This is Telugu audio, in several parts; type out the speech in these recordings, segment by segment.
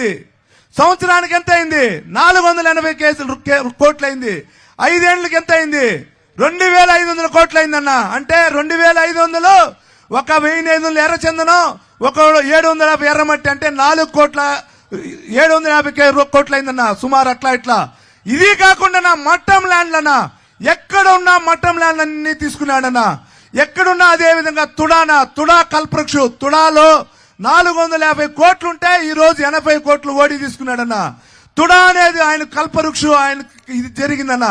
అయింది. సంవత్సరానికి ఎంత అయింది? నాలుగు వందల ఎనభై కేసులు కే- కోట్లు అయింది ఐదేళ్ళకి ఎంత అయింది? రెండు వేల ఐదు వందల కోట్లు అయిందన్న అంటే రెండు వేల ఐదు వందలు ఒక వెయ్యి ఐదు వందల ఎర్రచందనం ఒక ఏడు వందల యాభై ఎర్రమట్టి అంటే నాలుగు కోట్ల ఏడు వందల యాభై కే- కోట్లు అయిందన్న సుమారు అట్లా ఇట్లా. ఇది కాకుండా నా మట్టం ల్యాండ్లన్న. ఎక్కడ ఉన్న మట్టం ల్యాండ్ అన్ని తీసుకున్నాడన్న. ఎక్కడున్నా అదే విధంగా తుడాన తుడా కల్పృక్షు తుడాలో నాలుగు వందల యాభై కోట్లుంటే ఈరోజు ఈ రోజు ఎనభై కోట్లు ఓడి తీసుకున్నాడన్న. తుడా అనేది ఆయన కల్పవృక్షు ఆయన ఇది జరిగిందన్న.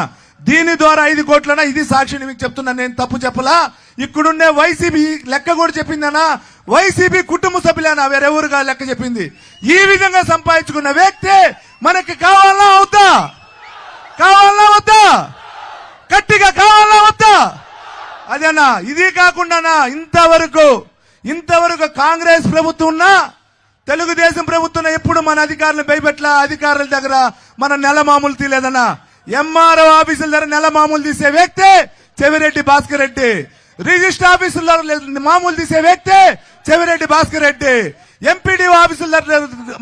దీని ద్వారా ఐదు కోట్లన ఇది సాక్షిని మీకు చెప్తున్నా నేను తప్పు చెప్పలా? ఇక్కడుండే వైసీపీ లెక్క కూడా చెప్పిందనా వైసీపీ కుటుంబ సభ్యులేనా వేరెవరుగా లెక్క చెప్పింది. ఈ విధంగా సంపాదించుకున్న వ్యక్తి మనకి కావాలా అవుతా కావాలా వద్దా? గట్టిగా కావాలా వద్దా? అదేనా? ఇది కాకుండానా? ఇంతవరకు ఇంతవరకు కాంగ్రెస్ ప్రభుత్వం ఉన్నా తెలుగుదేశం ప్రభుత్వం ఎప్పుడు మన అధికారులు భయపెట్ల అధికారుల దగ్గర మన నెల మామూలు తీలేదన్నా. ఎంఆర్ఓ ఆఫీసుల దగ్గర నెల మామూలు తీసే వ్యక్తి చెవిరెడ్డి భాస్కర్ రెడ్డి. రిజిస్టర్ ఆఫీసుల మామూలు తీసే వ్యక్తి చెవిరెడ్డి భాస్కర్ రెడ్డి. ఎంపీడీ ఆఫీసుల దగ్గర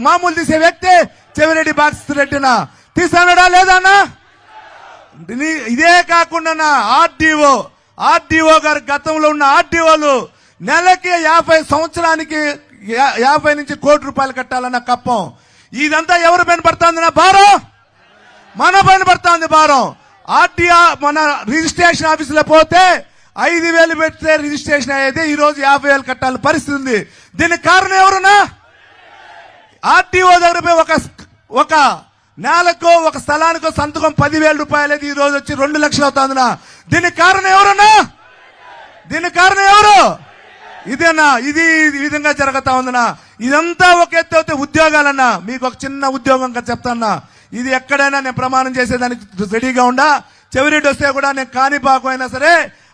మామూలు తీసే వ్యక్తి చెవిరెడ్డి భాస్కర్ రెడ్డినా. తీసానడా లేదన్నా ఇదే కాకుండా ఆర్డీఓ. ఆర్డీఓ గారు గతంలో ఉన్న ఆర్డీఓలు నెలకి యాభై సంవత్సరానికి యాభై నుంచి కోటి రూపాయలు కట్టాలన్న కప్పం. ఇదంతా ఎవరు పైన పడుతుంది నా భారం? మన పైన పడుతుంది భారం. ఆర్టీఆర్ మన రిజిస్ట్రేషన్ ఆఫీసులో పోతే ఐదు వేలు పెడితే రిజిస్ట్రేషన్ అయ్యేది ఈ రోజు యాభై వేలు కట్టాలి పరిస్థితి ఉంది. దీనికి కారణం ఎవరున్నా? ఆర్టీఓ దగ్గర పోయి ఒక ఒక నెలకు ఒక స్థలానికి సంతకం పదివేల రూపాయలు ఈ రోజు వచ్చి రెండు లక్షలు అవుతుందినా. దీనికి కారణం ఎవరున్నా? దీనికి కారణం ఎవరు? ఇదేనా? ఇది ఈ విధంగా జరుగుతా ఉందనా ఇదంతా ఒక ఎత్తు అయితే ఉద్యోగాలన్నా. మీకు ఒక చిన్న ఉద్యోగం చెప్తాన్నా ఇది ఎక్కడైనా నేను ప్రమాణం చేసేదానికి రెడీగా ఉండా? చెవిరెడ్డి వస్తే కూడా నేను కాణిపాకు అయినా సరే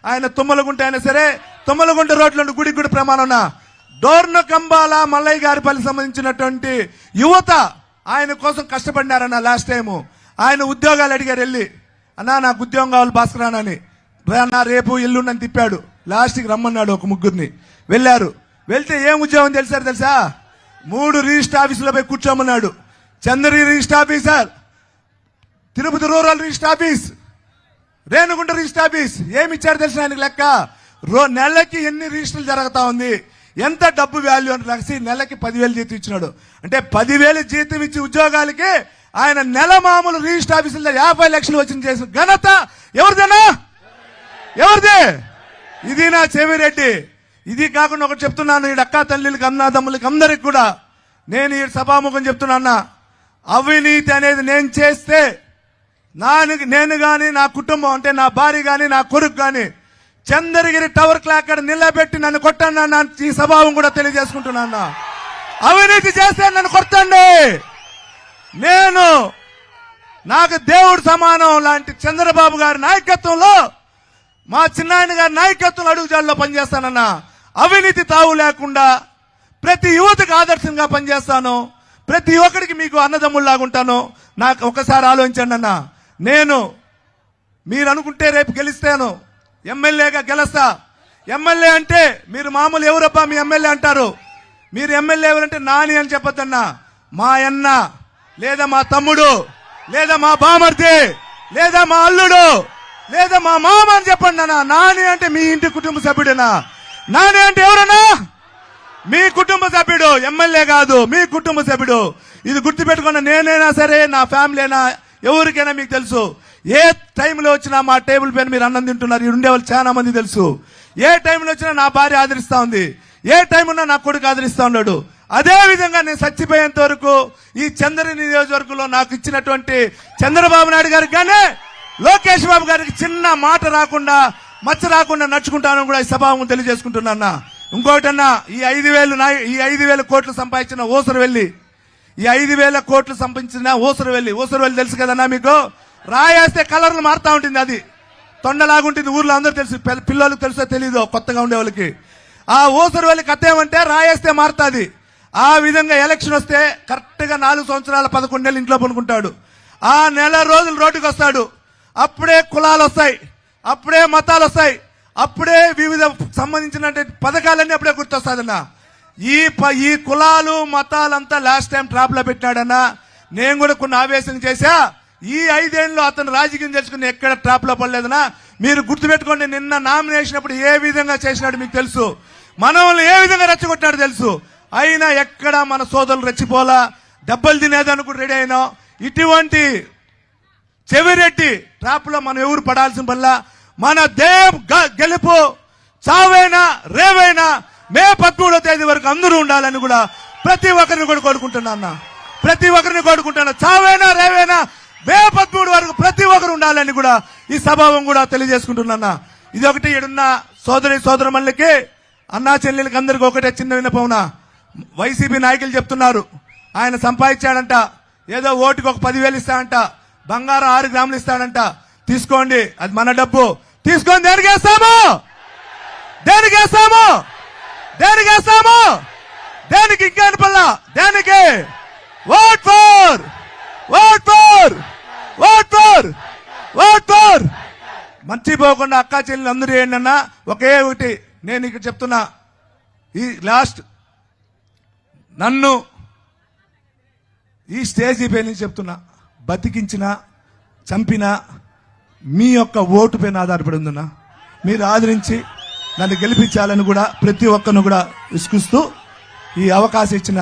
ఆయన తుమ్మలగుంట అయినా సరే తుమ్మలగుంట రోడ్ల గుడి గుడి ప్రమాణం ఉన్నా. డోర్న కంబాల మల్లయ్య గారిపల్లి సంబంధించినటువంటి యువత ఆయన కోసం కష్టపడినారన్న లాస్ట్ టైము ఆయన ఉద్యోగాలు అడిగారు వెళ్ళి. అన్నా నాకు ఉద్యోగం కావాలి భాస్కర్ అని. రేపు ఎల్లుండని తిప్పాడు. లాస్ట్కి రమ్మన్నాడు ఒక ముగ్గురిని. వెళ్ళారు. వెళ్తే ఏం ఉద్యోగం తెలిసారు తెలుసా? మూడు రిజిస్టర్ ఆఫీసులో పోయి కూర్చోమన్నాడు. Chandragiri register officer. Tirupati rural register office. Renigunta register office. ఏమి ఇచ్చారు తెలిసిన ఆయనకు లెక్క? రో నెలకి ఎన్ని రిజిస్టర్లు జరుగుతా ఉంది? ఎంత డబ్బు వాల్యూ అని రాసి నెలకి పదివేలు జీతం ఇచ్చినాడు. అంటే పదివేలు జీతం ఇచ్చి ఉద్యోగాలకి ఆయన నెల మామూలు రిజిస్టర్ ఆఫీసులో యాభై లక్షలు వచ్చిన చేసిన ఘనత ఎవరిదేనా? ఎవరిదే? ఇది నా చెవిరెడ్డి. ఇది కాకుండా ఒకటి చెప్తున్నాను ఈ అక్కా తల్లికి అన్నాదమ్ములకి అందరికి కూడా. నేను ఈ సభాముఖం చెప్తున్నా అవినీతి అనేది నేను చేస్తే నాను నేను కానీ నా కుటుంబం అంటే నా భార్య కానీ నా కొడుకు కానీ చంద్రగిరి టవర్ క్లాక్ అక్కడ నిలబెట్టి నన్ను కొట్టండి అన్న ఈ స్వభావం కూడా తెలియజేసుకుంటున్నా అవినీతి చేస్తే నన్ను కొట్టండి. నేను నాకు దేవుడు సమానం లాంటి చంద్రబాబు గారి నాయకత్వంలో మా చిన్నాయన గారి నాయకత్వంలో అడుగుజాల్లో పనిచేస్తానన్నా అవినీతి తావు లేకుండా ప్రతి యువతకు ఆదర్శంగా పనిచేస్తాను. ప్రతి ఒక్కడికి మీకు అన్నదమ్ముల్లాగా ఉంటాను నాకు ఒకసారి ఆలోచించండి అన్న. నేను మీరు అనుకుంటే రేపు గెలిస్తాను. ఎమ్మెల్యేగా గెలుస్తా. ఎమ్మెల్యే అంటే మీరు మామూలు ఎవరబ్బా మీ ఎమ్మెల్యే అంటారు? మీరు ఎమ్మెల్యే ఎవరంటే నాని అని చెప్పొద్దన్నా. మా అన్న లేదా మా తమ్ముడు లేదా మా బామర్ది లేదా మా అల్లుడు లేదా మా మామ అని చెప్పండి అన్న నాని అంటే మీ ఇంటి కుటుంబ సభ్యుడేనా? నాని అంటే ఎవరన్నా? మీ కుటుంబ సభ్యుడు ఎమ్మెల్యే కాదు మీ కుటుంబ సభ్యుడు. ఇది గుర్తుపెట్టుకున్న నేనైనా సరే నా ఫ్యామిలీ అయినా ఎవరికైనా మీకు తెలుసు. ఏ టైంలో వచ్చినా మా టేబుల్ పైన మీరు అన్నం తింటున్నారు ఈ ఉండే వాళ్ళు చాలా మంది తెలుసు. ఏ టైంలో వచ్చినా నా భార్య ఆదరిస్తా ఉంది. ఏ టైం ఉన్నా నా కొడుకు ఆదరిస్తా ఉన్నాడు. అదే విధంగా నేను చచ్చిపోయేంత వరకు ఈ చంద్ర నియోజకవర్గంలో నాకు ఇచ్చినటువంటి చంద్రబాబు నాయుడు గారికి కానీ లోకేష్ బాబు గారికి చిన్న మాట రాకుండా మచ్చ రాకుండా నడుచుకుంటానని కూడా ఈ సభాము తెలియజేసుకుంటున్నా ఇంకోటన్నా ఈ ఐదు వేలు ఈ ఐదు వేల కోట్లు సంపాదించిన ఊసరు వెళ్ళి ఈ ఐదు వేల కోట్లు సంపాదించిన ఊసరు వెళ్ళి ఊసరు వెళ్ళి తెలుసు కదన్నా మీకు? రాయేస్తే కలర్లు మారుతా ఉంటుంది అది. తొండలాగుంటుంది ఊర్లో అందరూ తెలుసు పిల్లలకు తెలుసో తెలీదు కొత్తగా ఉండే వాళ్ళకి. ఆ ఊసరు వెళ్ళి కథ ఏమంటే రాయేస్తే మారుతుంది. ఆ విధంగా ఎలక్షన్ వస్తే కరెక్ట్గా నాలుగు సంవత్సరాల పదకొండేళ్ళు ఇంట్లో పనుకుంటాడు. ఆ నెల రోజులు రోడ్డుకు వస్తాడు అప్పుడే కులాలు వస్తాయి అప్పుడే మతాలు వస్తాయి అప్పుడే వివిధ సంబంధించిన పథకాలన్నీ అప్పుడే గుర్తొస్తాదన్న. ఈ ప- ఈ కులాలు మతాలంతా లాస్ట్ టైం ట్రాప్లో పెట్టినాడన్నా. నేను కూడా కొన్ని ఆవేశం చేశా. ఈ ఐదేళ్ళు అతను రాజకీయం తెలుసుకుని ఎక్కడ ట్రాప్లో పడలేదనా మీరు గుర్తుపెట్టుకోండి నిన్న నామినేషన్ అప్పుడు ఏ విధంగా చేసినాడు మీకు తెలుసు. మనల్ని ఏ విధంగా రెచ్చగొట్టాడు తెలుసు. అయినా ఎక్కడ మన సోదరులు రెచ్చిపోలా. దెబ్బలు తినేదానికి కూడా రెడీ అయినా. ఇటువంటి చెవిరెడ్డి ట్రాప్లో మనం ఎవరు పడాల్సిన వల్ల మన దేవ్ గ- గెలుపు చావైనా రేవైనా మే పదమూడో తేదీ వరకు అందరూ ఉండాలని కూడా ప్రతి ఒక్కరిని కూడా కోరుకుంటున్నా అన్న. ప్రతి ఒక్కరిని కోరుకుంటున్నా. చావైనా రేవైనా మే పదమూడు వరకు ప్రతి ఒక్కరు ఉండాలని కూడా ఈ స్వభావం కూడా తెలియజేసుకుంటున్నా ఇది ఒకటి ఈడున్న సోదరి సోదరమల్లకి అన్నా చెల్లెలకి అందరికి ఒకటే చిన్న విన్నపమున వైసీపీ నాయకులు చెప్తున్నారు. ఆయన సంపాదించాడంట. ఏదో ఓటుకు ఒక పదివేలు ఇస్తాడంట. బంగారం ఆరు గ్రాములు ఇస్తాడంట. తీసుకోండి అది మన డబ్బు. తీసుకొని దేనికి వేస్తాము? దేనికి వేస్తాము? దేనికి వేస్తాము? దేనికి ఇంకేం పల్లా దేనికి? Vote for vote for vote for vote for మర్చిపోకుండా అక్కా చెల్లెలు అందరూ ఏంటన్నా ఒకే ఒకటి నేను ఇక్కడ చెప్తున్నా. ఈ లాస్ట్ నన్ను ఈ స్టేజ్ పై నుంచి చెప్తున్నా. బతికించిన చంపిన మీ యొక్క ఓటు పైన ఆధారపడి ఉందన్నా. మీరు ఆదరించి నన్ను గెలిపించాలని కూడా ప్రతి ఒక్కరిని కూడా విసుకుస్తూ ఈ అవకాశం ఇచ్చిన